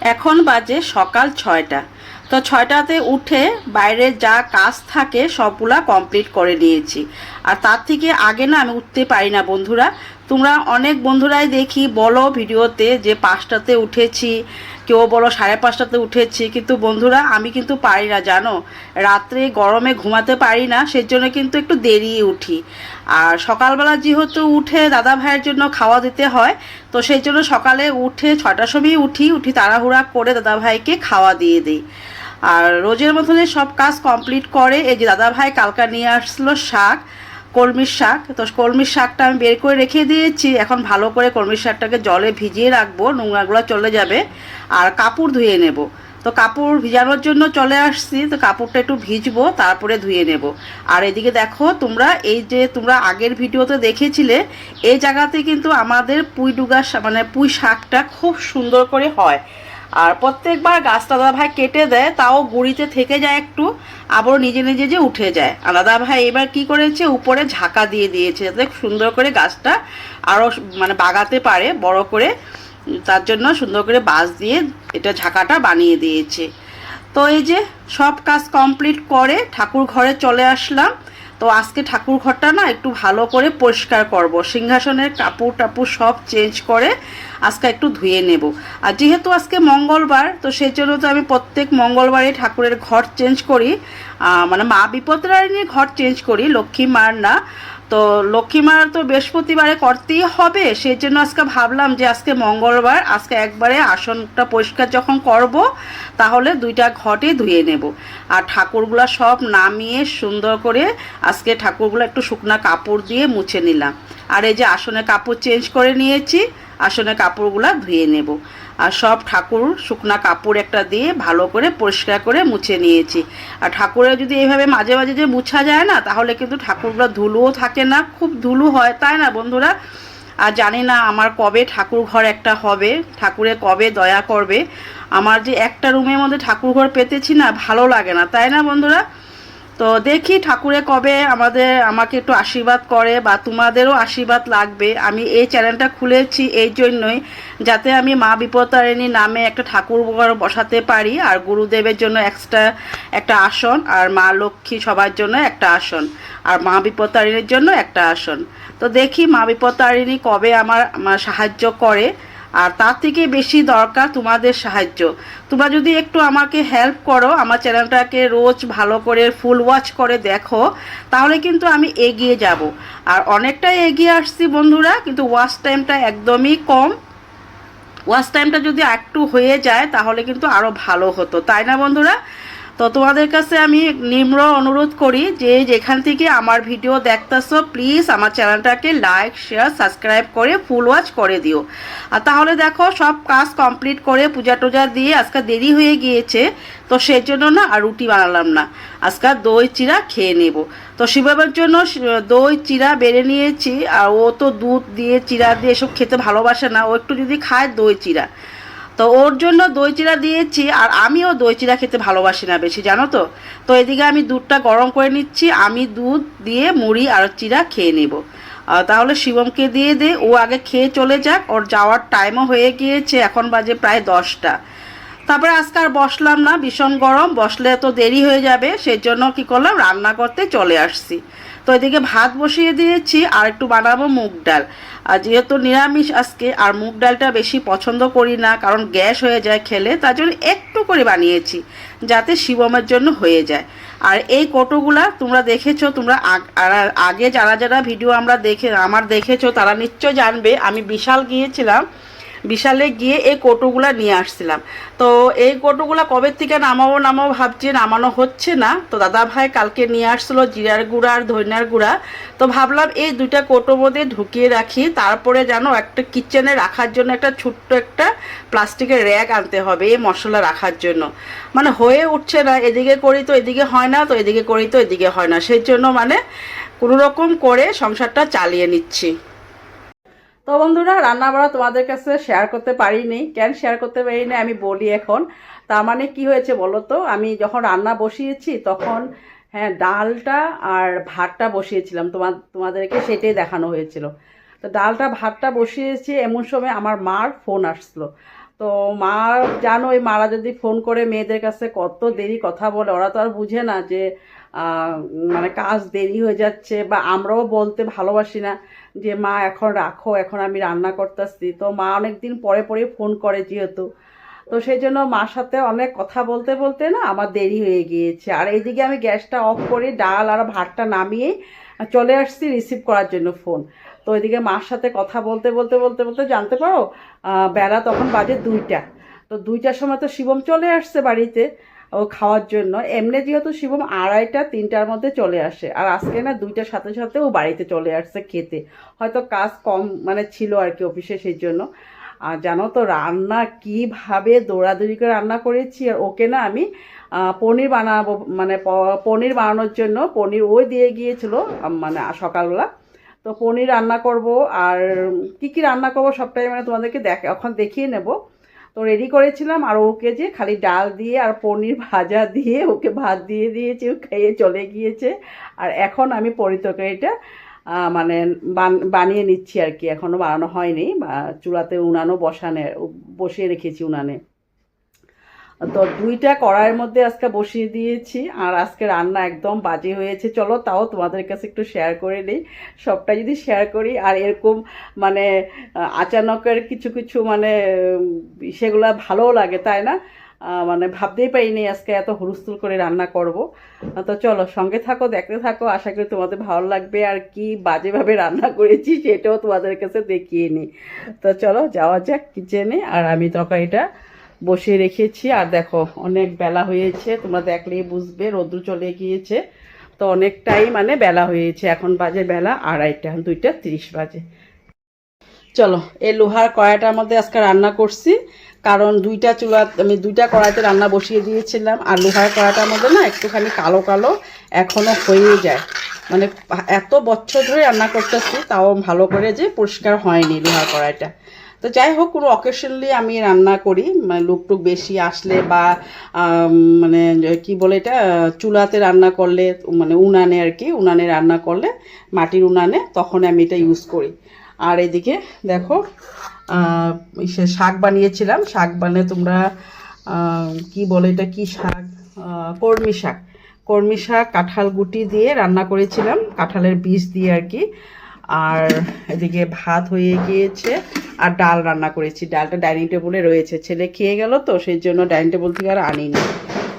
এখন বাজে সকাল ছয়টা। তো ছয়টাতে উঠে বাইরে যা কাজ থাকে সবগুলা কমপ্লিট করে নিয়েছি। আর তার থেকে আগে না আমি উঠতে পারি না বন্ধুরা। তোমরা অনেক বন্ধুরাই দেখি বলো ভিডিওতে যে পাঁচটাতে উঠেছি, কেউ বলো সাড়ে পাঁচটাতে উঠেছি, কিন্তু বন্ধুরা আমি কিন্তু পারি না, জানো? রাত্রে গরমে ঘুমাতে পারি না সেই জন্য কিন্তু একটু দেরিয়ে উঠি। আর সকালবেলা যেহেতু উঠে দাদা ভাইয়ের জন্য খাওয়া দিতে হয়, তো সেই জন্য সকালে উঠে ছটার সময় উঠি উঠি তাড়াহুড়া করে দাদা ভাইকে খাওয়া দিয়ে দিই। আর রোজের মতনই সব কাজ কমপ্লিট করে, এই যে দাদা ভাই কালকা নিয়ে আসলো শাক কলমির শাক। তো কলমির শাকটা আমি বের করে রেখে দিয়েছি। এখন ভালো করে কলমির শাকটাকে জলে ভিজিয়ে রাখব। নোংরাগুলো চলে যাবে। আর কাপড় ধুয়ে নেব। তো কাপড় ভিজানোর জন্য চলে আসছি। তো কাপড়টা একটু ভিজবো, তারপরে ধুয়ে নেব। আর এদিকে দেখো, তোমরা এই যে তোমরা আগের ভিডিওতে দেখেছিলে, এই জায়গাতে কিন্তু আমাদের পুঁই ডুগা মানে পুঁই শাকটা খুব সুন্দর করে হয়। আর প্রত্যেকবার গাছটা দাদা ভাই কেটে দেয়, তাও গুঁড়িতে থেকে যায় একটু আবার নিজে নিজে যে উঠে যায়। আর দাদা ভাই এবার কি করেছে, উপরে ঝাঁকা দিয়ে দিয়েছে। যাতে সুন্দর করে গাছটা আরও মানে বাগাতে পারে, বড় করে, তার জন্য সুন্দর করে বাঁশ দিয়ে এটা ঝাঁকাটা বানিয়ে দিয়েছে। তো এই যে সব কাজ কমপ্লিট করে ঠাকুর ঘরে চলে আসলাম। তো আজকে ঠাকুর ঘরটা না একটু ভালো করে পরিষ্কার করব। সিংহাসনের কাপড় টাপুর সব চেঞ্জ করে আজকে একটু ধুয়ে নেব। আর যেহেতু আজকে মঙ্গলবার, তো সেই জন্য তো আমি প্রত্যেক মঙ্গলবারে ঠাকুরের ঘর চেঞ্জ করি মানে মা বিপদরায়ণীর ঘর চেঞ্জ করি, লক্ষ্মী মার না। তো লক্ষ্মী মার তো বৃহস্পতিবারে করতেই হবে, সেই জন্য আজকে ভাবলাম যে আজকে মঙ্গলবার, আজকে একবারে আসনটা পরিষ্কার যখন করব, তাহলে দুইটা ঘটে ধুয়ে নেব। আর ঠাকুরগুলো সব নামিয়ে সুন্দর করে আজকে ঠাকুরগুলো একটু শুকনা কাপড় দিয়ে মুছে নিলাম। আর এই যে আসনে কাপড় চেঞ্জ করে নিয়েছি আসনে কাপড়গুলো ধুয়ে নেব। আর সব ঠাকুর শুকনা কাপড় একটা দিয়ে ভালো করে পরিষ্কার করে মুছে নিয়েছি। আর ঠাকুরের যদি এইভাবে মাঝে মাঝে যে মুছা যায় না, তাহলে কিন্তু ঠাকুরগুলো ধুলোও থাকে না, খুব ধুলো হয়, তাই না বন্ধুরা? আর জানি না আমার কবে ঠাকুর ঘর একটা হবে ঠাকুরে কবে দয়া করবে। আমার যে একটা রুমের মধ্যে ঠাকুর ঘর পেতেছি না, ভালো লাগে না, তাই না বন্ধুরা? তো দেখি ঠাকুরে কবে আমাদের, আমাকে একটু আশীর্বাদ করে বা তোমাদেরও আশীর্বাদ লাগবে। আমি এই চ্যানেলটা খুলেছি এই জন্যই, যাতে আমি মা বিপত্তারিণী নামে একটা ঠাকুর বসাতে পারি আর গুরুদেবের জন্য এক্সট্রা একটা আসন আর মা লক্ষ্মী সবার জন্য একটা আসন আর মা বিপত্তারিণীর জন্য একটা আসন। তো দেখি মা বিপত্তারিণী কবে আমার সাহায্য করে। আর তার থেকে বেশি দরকার তোমাদের সাহায্য। তোমরা যদি একটু আমাকে হেল্প করো, আমার চ্যানেলটাকে রোজ ভালো করে ফুল ওয়াচ করে দেখো, তাহলে কিন্তু আমি এগিয়ে যাব। আর অনেকটাই এগিয়ে আসছি বন্ধুরা, কিন্তু ওয়াচ টাইমটা একদমই কম। ওয়াচ টাইমটা যদি একটু হয়ে যায়, তাহলে কিন্তু আরও ভালো হতো। তাই না বন্ধুরা? তো তোমাদের কাছে আমি নিম্র অনুরোধ করি যে যেখান থেকে আমার ভিডিও দেখতেছো প্লিজ আমার চ্যানেলটাকে লাইক শেয়ার সাবস্ক্রাইব করে ফুল ওয়াচ করে দিও। আর তাহলে দেখো, সব কাজ কমপ্লিট করে পূজা টুজা দিয়ে আজকে দেরি হয়ে গিয়েছে, তো সেই জন্য না আর রুটি বানালাম না। আজকে দই, চিরা খেয়ে নেব। তো শিবাবের জন্য দই, চিরা বেড়ে নিয়েছি, আর ও তো দুধ দিয়ে, চিরা দিয়ে এসব খেতে ভালোবাসে না, ও একটু যদি খায় দই, চিরা। তো ওর জন্য দই চিরা দিয়েছি, আর আমিও দই চিরা খেতে ভালোবাসি না বেশি, জানো তো? তো এদিকে আমি দুধটা গরম করে নিচ্ছি, আমি দুধ দিয়ে মুড়ি আর চিরা খেয়ে নেব। তাহলে শিবমকে দিয়ে দে, ও আগে খেয়ে চলে যাক, ওর যাওয়ার টাইমও হয়ে গিয়েছে, এখন বাজে প্রায় দশটা। তারপরে আজকে আর বসলাম না, ভীষণ গরম, বসলে তো দেরি হয়ে যাবে সেই জন্য কী করলাম, রান্না করতে চলে আসছি। তো এদিকে ভাত বসিয়ে দিয়েছি আর একটু বানাবো মুগ ডাল। আর যেহেতু নিরামিষ আজকে, আর মুগ ডালটা বেশি পছন্দ করি না, কারণ গ্যাস হয়ে যায় খেলে, তার জন্য একটু করে বানিয়েছি, যাতে শিবমের জন্য হয়ে যায়। আর এই কোটোগুলা তোমরা দেখেছ, তোমরা আগে যারা যারা ভিডিও আমরা দেখে, আমার দেখেছ, তারা নিশ্চয় জানবে, আমি বিশাল গিয়েছিলাম বিশালে গিয়ে এই কোটোগুলা নিয়ে আসছিলাম। তো এই কোটোগুলা কবে থেকে নামাবো নামাবো ভাবছি, নামানো হচ্ছে না। তো দাদা ভাই কালকে নিয়ে আসছিল জিরার গুঁড়া আর ধনিয়ার গুঁড়া। তো ভাবলাম এই দুইটা কোটোর মধ্যে ঢুকিয়ে রাখি, তারপরে যেন একটা কিচেনে রাখার জন্য একটা ছোট্ট একটা প্লাস্টিকের র্যাক আনতে হবে এই মশলা রাখার জন্য। মানে হয়ে উঠছে না, এদিকে করি তো এদিকে হয় না, তো এদিকে করি তো এদিকে হয় না। সেই জন্য মানে কোনো রকম করে সংসারটা চালিয়ে নিচ্ছি। তো বন্ধুরা রান্না বাড়া তোমাদের কাছে শেয়ার করতে পারিনি। কেন শেয়ার করতে পারিনি আমি বলি এখন। তার মানে কি হয়েছে বলো তো? আমি যখন রান্না বসিয়েছি তখন হ্যাঁ ডালটা আর ভাতটা বসিয়েছিলাম। তোমার তোমাদেরকে সেটাই দেখানো হয়েছিল। তো ডালটা, ভাতটা বসিয়েছি, এমন সময় আমার মার ফোন আসলো। তো মা জানো ওই মারা যদি ফোন করে মেয়েদের কাছে কত দেরি কথা বলে, ওরা তো আর বুঝে না যে মানে কাজ দেরি হয়ে যাচ্ছে বা আমরাও বলতে ভালোবাসি না যে, মা, এখন রাখো, এখন আমি রান্না করতেছি। তো মা অনেক দিন পরে পরে ফোন করে যেহেতু। তো সেই জন্য মার সাথে অনেক কথা বলতে বলতে না আমার দেরি হয়ে গিয়েছে। আর এইদিকে আমি গ্যাসটা অফ করে ডাল আর ভাতটা নামিয়ে চলে আসছি রিসিভ করার জন্য ফোন। তো ওইদিকে মার সাথে কথা বলতে বলতে বলতে বলতে জানতে পারো বেলা তখন বাজে দুইটা। তো দুইটার সময় তো শিবম চলে আসছে বাড়িতে। ও খাওয়ার জন্য। এমনি যেহেতু শিবম আড়াইটা, তিনটার মধ্যে চলে আসে। আর আজকে না দুইটার সাথে সাথে ও বাড়িতে চলে আসছে খেতে। হয়তো কাজ কম মানে ছিল আর কি অফিসে সেই জন্য। আর জানো তো রান্না কীভাবে দৌড়াদৌড়ি করে রান্না করেছি। আর ওকে না আমি পনির বানাবো মানে পনির বানানোর জন্য পনির ওই দিয়ে গিয়েছিল মানে সকালবেলা। তো পনির রান্না করব। আর কি কি রান্না করব সবটাই মানে তোমাদেরকে দেখ, এখন দেখিয়ে নেব। তো রেডি করেছিলাম আর ওকে যে খালি ডাল দিয়ে আর পনির ভাজা দিয়ে ওকে ভাত দিয়ে দিয়েছি, ও খেয়ে চলে গিয়েছে। আর এখন আমি পরিতরকারিটা মানে বান- বানিয়ে নিচ্ছি আর কি। এখনও বানানো হয়নি চুলাতে উনানও বসানে, বসিয়ে রেখেছি উনানে। তো দুইটা কড়াইয়ের মধ্যে আজকে বসিয়ে দিয়েছি, আর আজকে রান্না একদম বাজে হয়েছে। চলো তাও তোমাদের কাছে একটু শেয়ার করে নিই। সবটা যদি শেয়ার করি, আর এরকম মানে আচানকের কিছু কিছু মানে সেগুলো ভালোও লাগে, তাই না? মানে ভাবতেই পারিনি আজকে এত হুলস্থুল করে রান্না করব। তো চলো সঙ্গে থাকো, দেখতে থাকো, আশা করি তোমাদের ভালো লাগবে। আর কি বাজেভাবে রান্না করেছি সেটাও তোমাদের কাছে দেখিয়ে নিই তো চলো যাওয়া যাক কিচেনে আর আমি তরকারিটা বসিয়ে রেখেছি। আর দেখো, অনেক বেলা হয়েছে, তোমরা দেখলেই বুঝবে, রৌদ্র চলে গিয়েছে। তো অনেকটাই মানে বেলা হয়েছে, এখন বাজে বেলা আড়াইটা দুইটা তিরিশ বাজে। চলো, এই লোহার কড়াইটার মধ্যে আজকে রান্না করছি। কারণ দুইটা চুলা, আমি দুইটা কড়াইতে রান্না বসিয়ে দিয়েছিলাম, আর লোহার কড়াইটার মধ্যে না একটুখানি কালো কালো এখনও হয়ে যায়। মানে এত বছর ধরে রান্না করতেছি, তাও ভালো করে যে পরিষ্কার হয়নি লোহার কড়াইটা। তো যাই হোক, কোনো অকেশনলি আমি রান্না করি মানে লোক টুক বেশি আসলে বা মানে কি বলে এটা, চুলাতে রান্না করলে মানে উনানে আর কি, উনানে রান্না করলে, মাটির উনানে তখন আমি এটা ইউজ করি। আর এদিকে দেখো ইসে শাক বানিয়েছিলাম, শাক বানিয়ে তোমরা কি বলে এটা, কি শাক? কর্মি শাক। কর্মি শাক, কাঁঠাল গুটি দিয়ে রান্না করেছিলাম, কাঁঠালের বীজ দিয়ে আর কি। আর এদিকে ভাত হয়ে গিয়েছে আর ডাল রান্না করেছি। ডালটা ডাইনিং টেবিলে রয়েছে। ছেলে খেয়ে গেল তো, সেই জন্য ডাইনিং টেবিল থেকে আর আনিনি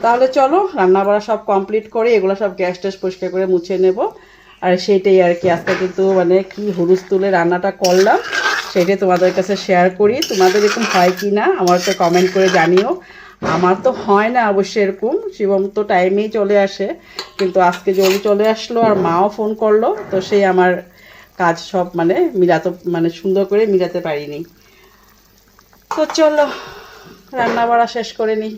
তাহলে চলো রান্না বাড়া সব কমপ্লিট করে এগুলো সব গ্যাস ট্যাস পরিষ্কার করে মুছে নেব। আর সেটাই আর কি, আজকে কিন্তু মানে কি হুলুস তুলে রান্নাটা করলাম, সেটাই তোমাদের কাছে শেয়ার করি। তোমাদের এরকম হয় কি না, আমার তো কমেন্ট করে জানিও। আমার তো হয় না অবশ্যই এরকম, শিবম তো টাইমেই চলে আসে। কিন্তু আজকে জলদি চলে আসলো আর মাও ফোন করল, তো সেই আমার কাজ সব মানে মিলাতে মানে সুন্দর করে মিলাতে পারিনি। তো চলো রান্না বাড়া শেষ করে নিই